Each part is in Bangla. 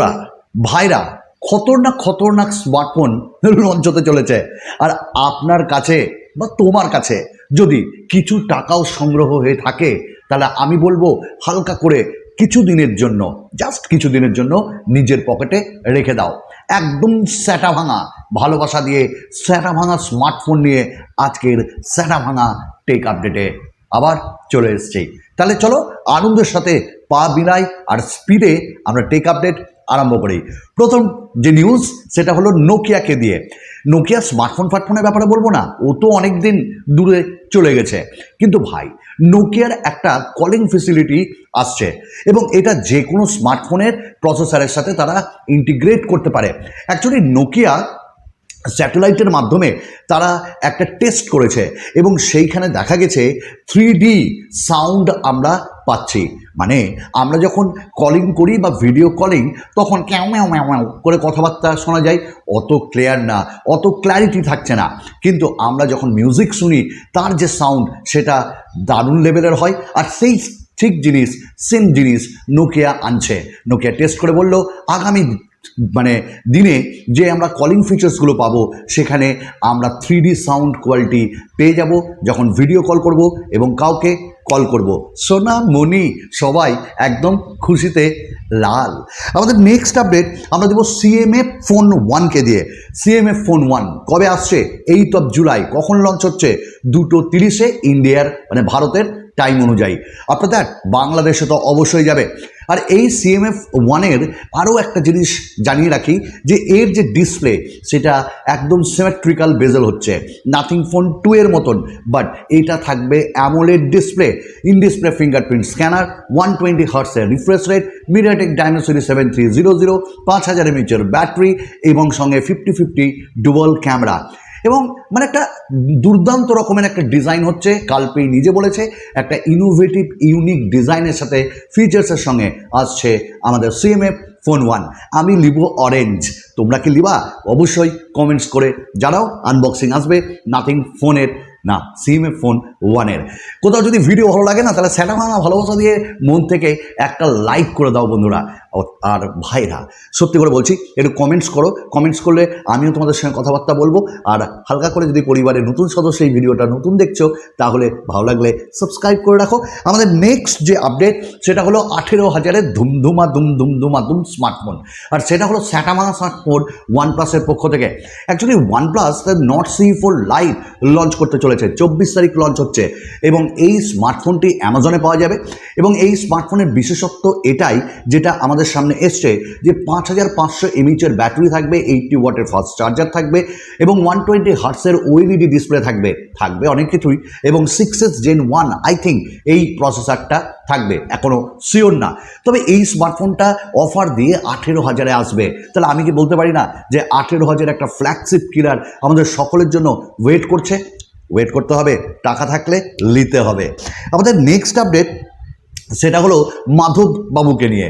বন্ধুরা, ভাইরা খতরনাক খতরনাক স্মার্টফোন লঞ্চ হতে চলেছে। আর আপনার কাছে বা তোমার কাছে যদি কিছু টাকাও সংগ্রহ হয়ে থাকে তাহলে আমি বলব হালকা করে কিছু দিনের জন্য জাস্ট কিছু দিনের জন্য নিজের পকেটে রেখে দাও। একদম স্যাটা ভাঙা ভালোবাসা দিয়ে স্যাটা ভাঙা স্মার্টফোন নিয়ে আজকের স্যাটা ভাঙা টেক আপডেটে আবার চলে এসেছি। তাহলে চলো আনন্দের সাথে পা বিলাই আর স্পিডে আমরা টেক আপডেট আরম্ভ করি। প্রথম যে নিউজ সেটা হলো নোকিয়াকে দিয়ে। নোকিয়া স্মার্টফোন ফাটফোনের ব্যাপারে বলব না, ও তো অনেক দিন দূরে চলে গেছে। কিন্তু ভাই নোকিয়ার একটা কলিং ফেসিলিটি আসছে এবং এটা যে কোনো স্মার্টফোনের প্রসেসারের সাথে তারা ইন্টিগ্রেট করতে পারে। অ্যাকচুয়ালি নোকিয়া স্যাটেলাইটের মাধ্যমে তারা একটা টেস্ট করেছে এবং সেইখানে দেখা গেছে থ্রি সাউন্ড আমরা পাচ্ছি। মানে আমরা যখন কলিং করি বা ভিডিও কলিং তখন ক্যাও ম্যাও ম্যাও ম্যাও করে কথাবার্তা শোনা যায়। অত ক্লিয়ার না, অত ক্ল্যারিটি থাকছে না। কিন্তু আমরা যখন মিউজিক শুনি, তার যে সাউন্ড সেটা দারুণ লেভেলের হয়। আর সেই ঠিক জিনিস সেম জিনিস নোকিয়া আনছে। নোকিয়া টেস্ট করে বলল, আগামী মানে দিনে যে আমরা কলিং ফিচার্সগুলো পাবো, সেখানে আমরা থ্রি সাউন্ড কোয়ালিটি পেয়ে যাব, যখন ভিডিও কল করব এবং কাউকে কল করব। সোনা মনি সবাই একদম খুশিতে লাল। আমাদের নেক্সট আপডেট আমরা দেবো সিএমএ ফোন ওয়ানকে দিয়ে। সিএমএ ফোন ওয়ান কবে আসছে? এইট অফ জুলাই কখন লঞ্চ হচ্ছে? দুটো তিরিশে ইন্ডিয়ার মানে ভারতের টাইম অনুযায়ী। আপনার দ্যাট বাংলাদেশে তো অবশ্যই যাবে। আর এই সিএমএফ ওয়ানের আরও একটা জিনিস জানিয়ে রাখি, যে এর যে ডিসপ্লে সেটা একদম সিমেট্রিক্যাল বেজেল হচ্ছে। নাথিং ফোন টু এর মতন বাট এটা থাকবে AMOLED display in display fingerprint scanner one twenty হার্টসের refresh rate MediaTek ডাইনোসরি seven three zero zero পাঁচ হাজার এমএচের ব্যাটারি এবং সঙ্গে ফিফটি ফিফটি ডুবল ক্যামেরা এবং মানে একটা দুর্দান্ত রকমের একটা ডিজাইন হচ্ছে, কালপেই নিজে বলেছে, একটা ইনোভেটিভ ইউনিক ডিজাইনের সাথে ফিচার্সের সঙ্গে আসছে আমাদের সিএমএফ ফোন ওয়ান আমি লিব অরেঞ্জ তোমরা কি লিবা? অবশ্যই কমেন্টস করে জানাও আনবক্সিং আসবে নাথিং ফোনের না সিএমএফ ফোন ওয়ানের কোথাও যদি ভিডিও ভালো লাগে না, তাহলে স্যাটা ভাঙা ভালোবাসা দিয়ে মন থেকে একটা লাইক করে দাও বন্ধুরা। আর ভাইরা। সত্যি করে বলছি, একটু কমেন্টস করো। কমেন্টস করলে আমিও তোমাদের সঙ্গে কথাবার্তা বলব। আর হালকা করে যদি পরিবারের নতুন সদস্য এই ভিডিওটা নতুন দেখছ, তাহলে ভালো লাগলে সাবস্ক্রাইব করে রাখো। আমাদের নেক্সট যে আপডেট সেটা হলো আঠেরো হাজারের ধুমধুমা দুম ধুমধুমা দুম স্মার্টফোন আর সেটা হলো স্যাটামাঙা স্মার্টফোন ওয়ান প্লাসের পক্ষ থেকে। Actually one plus Nord C four live launch করতে চলেছে। চব্বিশ তারিখ লঞ্চ হচ্ছে। এবং এই স্মার্টফোনটি অ্যামাজনে পাওয়া যাবে। এবং এই স্মার্টফোনের বিশেষত্ব এটাই, যেটা আমাদের সামনে এসছে যে পাঁচ হাজার পাঁচশো এমএইচের ব্যাটারি থাকবে, এইটটি ওয়াটের ফাস্ট চার্জার থাকবে এবং ওয়ান টোয়েন্টি হার্টসের ওএলইডি ডিসপ্লে থাকবে থাকবে অনেক কিছুই এবং six S gen one, I think এই প্রসেসরটা থাকবে এখনও শিওর না। তবে এই স্মার্টফোনটা অফার দিয়ে আঠেরো হাজারে আসবে। তাহলে আমি কি বলতে পারি না যে আঠেরো হাজার একটা ফ্ল্যাগশিপ কিলার আমাদের সকলের জন্য ওয়েট করছে? ওয়েট করতে হবে, টাকা থাকলে নিতে হবে। আমাদের নেক্সট আপডেট, সেটা হলো মাধব বাবুকে নিয়ে।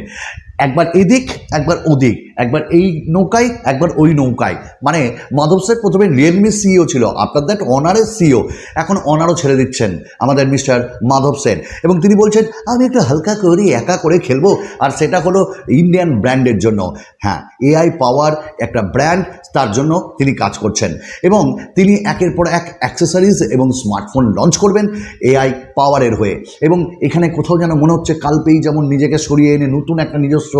একবার এদিক একবার ওদিক। একবার এই নৌকায়, একবার ওই নৌকায়। মানে মাধব স্যার প্রথমে রিয়েলমি সিইও ছিল আপনার দ্যাট অনারের সিও এখন অনারও ছেড়ে দিচ্ছেন আমাদের মিস্টার মাধব সেন। এবং তিনি বলছেন, আমি একটু হালকা করি, একা করে খেলব, আর সেটা হলো ইন্ডিয়ান ব্র্যান্ডের জন্য। হ্যাঁ এআই পাওয়ার একটা ব্র্যান্ড তার জন্য তিনি কাজ করছেন। এবং তিনি একের পর এক অ্যাক্সেসরিজ এবং স্মার্টফোন লঞ্চ করবেন এআই পাওয়ারের হয়ে। এবং এখানে কোথাও যেন মনে হচ্ছে কালপেই যেমন নিজেকে সরিয়ে এনে নতুন একটা নিজস্ব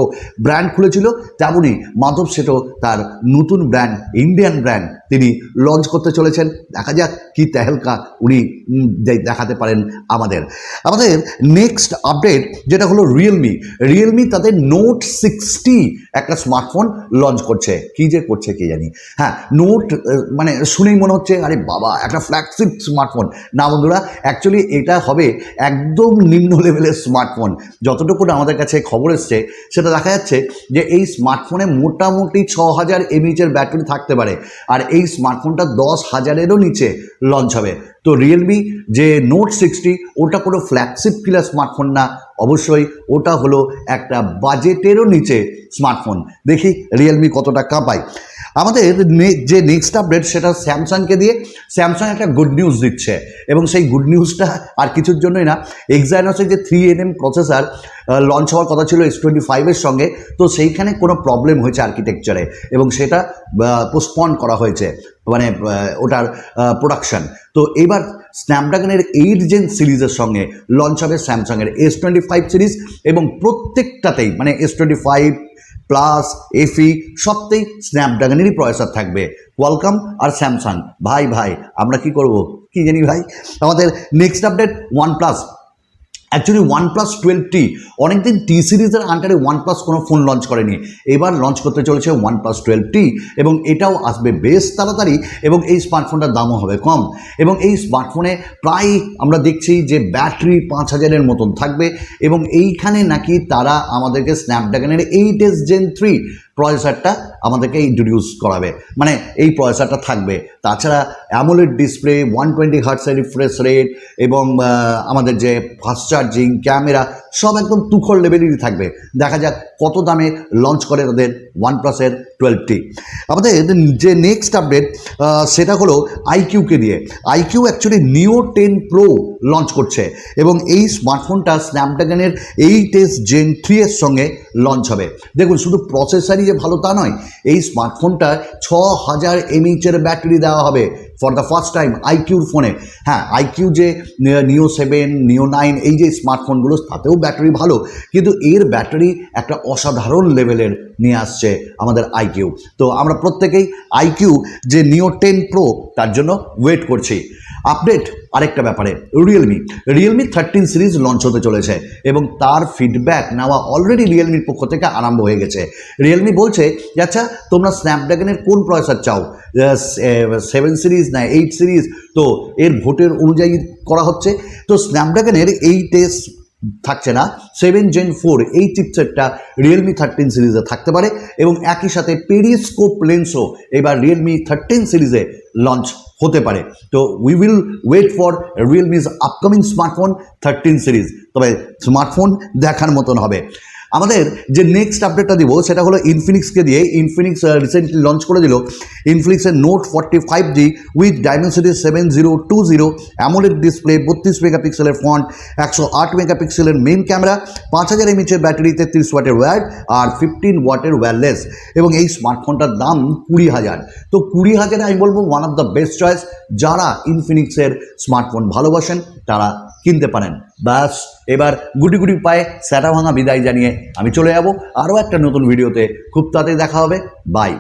ব্র্যান্ড খুলেছিল, তেমনই মাধব সেটো তার নতুন ব্র্যান্ড ইন্ডিয়ান ব্র্যান্ড তিনি লঞ্চ করতে চলেছেন। দেখা যাক কি তেহেলকা উনি দেখাতে পারেন আমাদের। আমাদের নেক্সট আপডেট যেটা হলো রিয়েলমি রিয়েলমি তাদের নোট সিক্সটি একটা স্মার্টফোন লঞ্চ করছে। কি যে করছে কে জানি। হ্যাঁ নোট মানে শুনেই মনে হচ্ছে, আরে বাবা, একটা ফ্ল্যাগশিপ স্মার্টফোন না বন্ধুরা অ্যাকচুয়ালি এটা হবে একদম নিম্ন লেভেলের স্মার্টফোন যতটুকু আমাদের কাছে খবর এসছে, সেটা দেখা যাচ্ছে যে এই স্মার্টফোনে মোটামুটি ছ হাজার এমএইচের ব্যাটারি থাকতে পারে। আর এই স্মার্টফোনটা দশ হাজারেরও নিচে লঞ্চ হবে। তো রিয়েলমি যে নোট সিক্সটি ওটা কোনো ফ্ল্যাগশিপ কিলার স্মার্টফোন না। অবশ্যই ওটা হলো একটা বাজেটেরও নিচে স্মার্টফোন দেখি রিয়েলমি কতটা কাঁপায়। আমাদের যে নেক্সট আপডেট সেটা স্যামসাংকে দিয়ে, স্যামসাং একটা গুড নিউজ দিচ্ছে। এবং সেই গুড নিউজটা আর কিছুর জন্যই না এক্সাইনসের যে three N M processor launch হওয়ার কথা ছিল এস টোয়েন্টি ফাইভের সঙ্গে, তো সেইখানে কোনো প্রবলেম হয়েছে আর্কিটেকচারে এবং সেটা পোস্টপন করা হয়েছে মানে ওটার প্রোডাকশন তো এবার স্ন্যাপড্রাগনের এইট জেন সিরিজের সঙ্গে লঞ্চ হবে স্যামসাংয়ের এস টোয়েন্টি ফাইভ সিরিজ এবং প্রত্যেকটাতেই মানে S twenty five plus, FE, সবতেই স্ন্যাপড্রাগনেরই প্রসেসর থাকবে। ওয়েলকাম আর স্যামসাং। ভাই ভাই, আমরা কি করব? কি জানি ভাই? আমাদের next update one plus actually one plus twelve T অনেকদিন টি সিরিজের আন্ডারে ওয়ান প্লাস কোনো ফোন লঞ্চ করেনি। এবার লঞ্চ করতে চলেছে ওয়ান প্লাস টুয়েলভ টি এবং এটাও আসবে বেশ তাড়াতাড়ি এবং এই স্মার্টফোনটার দামও হবে কম। এবং এই স্মার্টফোনে প্রায় আমরা দেখছি যে ব্যাটারি পাঁচ হাজারের মতন থাকবে এবং এইখানে নাকি তারা আমাদেরকে স্ন্যাপড্রাগনের এইট এস জেন থ্রি প্রসেসরটা আমাদেরকে ইন্ট্রোডিউস করাবে। মানে এই প্রসেসারটা থাকবে। তাছাড়া অ্যামোলেড ডিসপ্লে ওয়ান টোয়েন্টি হার্টসের রিফ্রেশ রেট এবং আমাদের যে ফাস্ট চার্জিং ক্যামেরা সব একদম তুখর লেভেলেরই থাকবে। দেখা যাক কত দামে লঞ্চ করে তাদের ওয়ান প্লাসের টুয়েলভটি আমাদের যে নেক্সট আপডেট সেটা হলো আইকিউকে নিয়ে। IQOO actually Neo ten Pro launch করছে এবং এই স্মার্টফোনটা স্ন্যাপড্রাগনের এইট এস জেন থ্রি এর সঙ্গে লঞ্চ হবে। দেখুন, শুধু প্রসেসারই যে ভালো তা নয়, এই স্মার্টফোনটা ছ হাজার এমএইচের ব্যাটারি দেওয়া হবে। ফর দ্য ফার্স্ট টাইম আইকিউর ফোনে হ্যাঁ আইকিউ যে নিও সেভেন নিও নাইন এই যে স্মার্টফোনগুলো তাতেও ব্যাটারি ভালো। কিন্তু এর ব্যাটারি একটা অসাধারণ লেভেলের নিয়ে আসছে আমাদের আইকিউ তো আমরা প্রত্যেকেই আইকিউ যে নিও টেন প্রো তার জন্য ওয়েট করছি। আপডেট আরেকটা ব্যাপারে Realme Realme thirteen series launch হতে চলেছে এবং তার ফিডব্যাক নেওয়া অলরেডি রিয়েলমির পক্ষ থেকে আরম্ভ হয়ে গেছে। রিয়েলমি বলছে যে আচ্ছা তোমরা স্ন্যাপড্রাগনের কোন প্রসেসর চাও? সেভেন সিরিজ না এইট সিরিজ তো এর ভোটের অনুযায়ী করা হচ্ছে। তো স্ন্যাপড্রাগনের এইট এস থাকছে না। সেভেন জেন ফোর এই চিপসেটটা রিয়েলমি থার্টিন সিরিজে থাকতে পারে এবং একই সাথে পেরিস্কোপ লেন্সও এবার রিয়েলমি থার্টিন সিরিজে লঞ্চ হতে পারে। তো we will wait for Realme's upcoming smartphone thirteen series তবে স্মার্টফোন দেখার মতন হবে। আমাদের যে নেক্সট আপডেটটা দিব, সেটা হলো ইনফিনিক্সকে দিয়ে ইনফিনিক্স রিসেন্টলি লঞ্চ করে দিল ইনফিনিক্সের note forty five G with Dimensity seven zero two zero AMOLED display বত্রিশ মেগাপিক্সেলের ফ্রন্ট একশো আট মেগাপিক্সেলের মেইন ক্যামেরা পাঁচ হাজার এমএচের ব্যাটারি তেত্রিশ ওয়াটের ওয়্যার আর ফিফটিন ওয়াটের ওয়্যারলেস এবং এই স্মার্টফোনটার দাম কুড়ি হাজার। তো কুড়ি হাজারে আমি বলব one of the best choice যারা ইনফিনিক্সের স্মার্টফোন ভালোবাসেন, তারা কিনতে পারেন। ব্যাস এবার গুটি গুটি পায়ে স্যাটা ভাঙা বিদায় জানিয়ে আমি চলে যাব। আরও একটা নতুন ভিডিওতে। খুব তাড়াতাড়ি দেখা হবে। বাই।